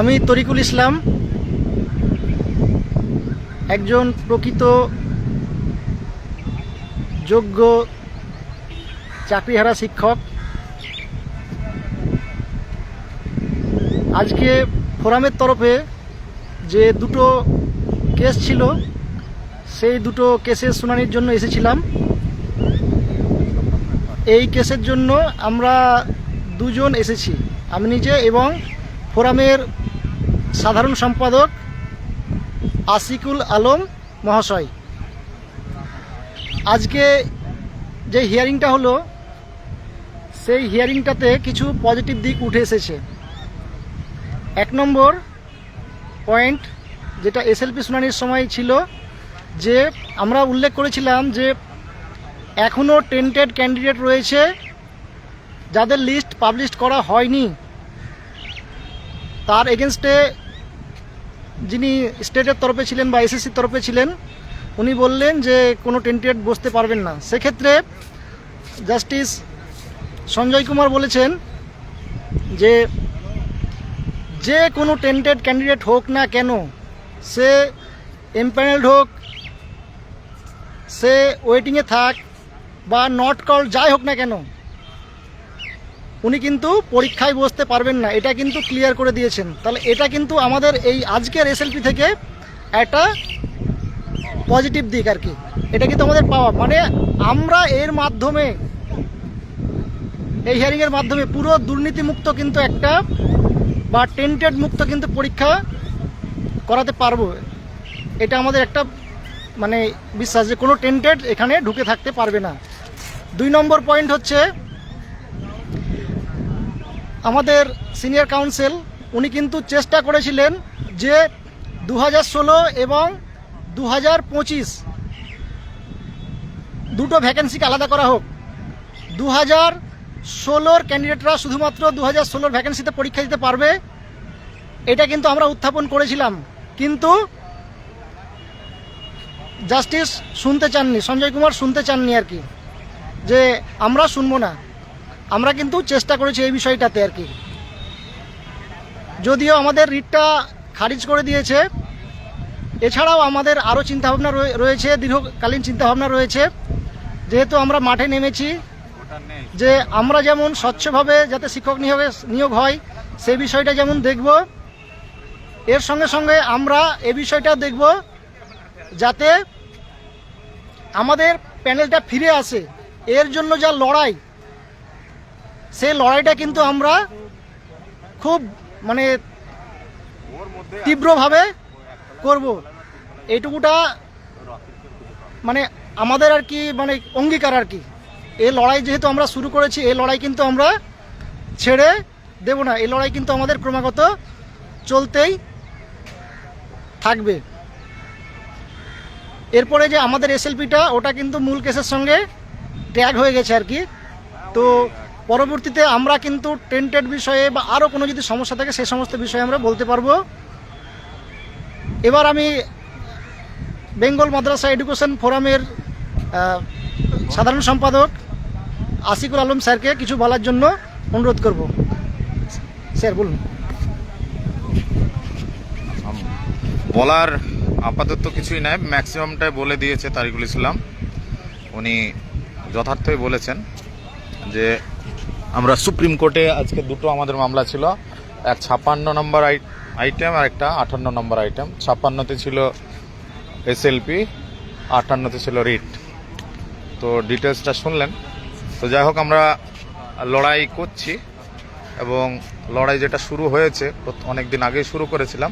আমি তরিকুল ইসলাম, একজন প্রকৃত যোগ্য চাকরিহারা শিক্ষক। আজকে ফোরামের তরফে যে দুটো কেস ছিল, সেই দুটো কেসের শুনানির জন্য এসেছিলাম। এই কেসের জন্য আমরা দুজন এসেছি, আমি নিজে এবং ফোরামের সাধারণ সম্পাদক আসিকুল আলম মহাশয়। আজকে যে হিয়ারিংটা হলো, সেই হিয়ারিংটাতে কিছু পজিটিভ দিক উঠে এসেছে। এক নম্বর পয়েন্ট যেটা এসএলপি শুনানির সময় ছিল, যে আমরা উল্লেখ করেছিলাম যে এখনও টেন্টেড ক্যান্ডিডেট রয়েছে যাদের লিস্ট পাবলিশ করা হয়নি। তার এগেনস্টে যিনি স্টেটের তরফে ছিলেন বা এসএসসির তরফে ছিলেন, উনি বললেন যে কোনো টেন্টেড বসতে পারবেন না। সেক্ষেত্রে জাস্টিস সঞ্জয় কুমার বলেছেন যে যে কোনো টেন্টেড ক্যান্ডিডেট হোক না কেন, সে এমপ্যানেলড হোক, সে ওয়েটিংয়ে থাক বা নট কল যাই হোক না কেন উনি কিন্তু পরীক্ষায় বসতে পারবেন না, এটা কিন্তু ক্লিয়ার করে দিয়েছেন। তাহলে এটা কিন্তু আমাদের এই আজকের এসএলপি থেকে একটা পজিটিভ দিক আর কি। এটা কিন্তু আমাদের পাওয়া মানে আমরা এর মাধ্যমে, এই হিয়ারিংয়ের মাধ্যমে পুরো দুর্নীতিমুক্ত কিন্তু একটা বা টেন্টেড মুক্ত কিন্তু পরীক্ষা করাতে পারব। এটা আমাদের একটা মানে বিশ্বাস যে কোনো টেন্টেড এখানে ঢুকে থাকতে পারবে না। দুই নম্বর পয়েন্ট হচ্ছে আমাদের সিনিয়র কাউন্সিল, উনি কিন্তু চেষ্টা করেছিলেন যে দু এবং দু দুটো ভ্যাকেন্সিকে আলাদা করা হোক। দু হাজার ষোলোর ক্যান্ডিডেটরা শুধুমাত্র দু হাজার ষোলোর ভ্যাকেন্সিতে পরীক্ষা দিতে পারবে, এটা কিন্তু আমরা উত্থাপন করেছিলাম। কিন্তু জাস্টিস শুনতে চাননি, সঞ্জয় কুমার শুনতে চাননি আর কি, যে আমরা শুনব না। আমরা কিন্তু চেষ্টা করেছি এই বিষয়টাতে আর কি। যদিও আমাদের রিটটা খারিজ করে দিয়েছে, এছাড়াও আমাদের আরও চিন্তাভাবনা রয়ে- রয়েছে, দীর্ঘকালীন চিন্তাভাবনা রয়েছে, যেহেতু আমরা মাঠে নেমেছি, যে আমরা যেমন স্বচ্ছভাবে যাতে শিক্ষক নিয়োগে, নিয়োগ হয় সেই বিষয়টা যেমন দেখব, এর সঙ্গে সঙ্গে আমরা এ বিষয়টা দেখব, যাতে আমাদের প্যানেলটা ফিরে আসে। এর জন্য যা লড়াই সেই লড়াইটা কিন্তু আমরা খুব মানে তীব্রভাবে করব। এইটুকুটা মানে আমাদের আর কি মানে অঙ্গীকার আর কি। এই লড়াই যেহেতু আমরা শুরু করেছি, এই লড়াই কিন্তু আমরা ছেড়ে দেব না। এই লড়াই কিন্তু আমাদের ক্রমাগত চলতেই থাকবে। এরপরে যে আমাদের এসএলপিটা, ওটা কিন্তু মূল কেসের সঙ্গে ট্যাগ হয়ে গেছে আর কি। তো পরবর্তীতে আমরা কিন্তু টেন্টেড বিষয়ে বা আরও কোনো যদি সমস্যা থাকে সেই সমস্ত বিষয়ে আমরা বলতে পারব। এবার আমি বেঙ্গল মাদ্রাসা এডুকেশন ফোরামের সাধারণ সম্পাদক আসিকুল আলম স্যারকে কিছু বলার জন্য অনুরোধ করব। স্যার, বলুন। বলার আপাতত কিছুই নাই ম্যাক্সিমামটাই বলে দিয়েছে তারিকুল ইসলাম। উনি যথার্থই বলেছেন যে আমরা সুপ্রিম কোর্টে আজকে দুটো আমাদের মামলা ছিল। এক ছাপ্পান্ন নম্বর আইটেম আর একটা আটান্ন নম্বর আইটেম ছাপ্পান্নতে ছিল এসএলপি আটান্নতে ছিল রিট তো ডিটেলসটা শুনলেন। তো যাই হোক, আমরা লড়াই করছি এবং লড়াই যেটা শুরু হয়েছে অনেক দিন আগেই শুরু করেছিলাম।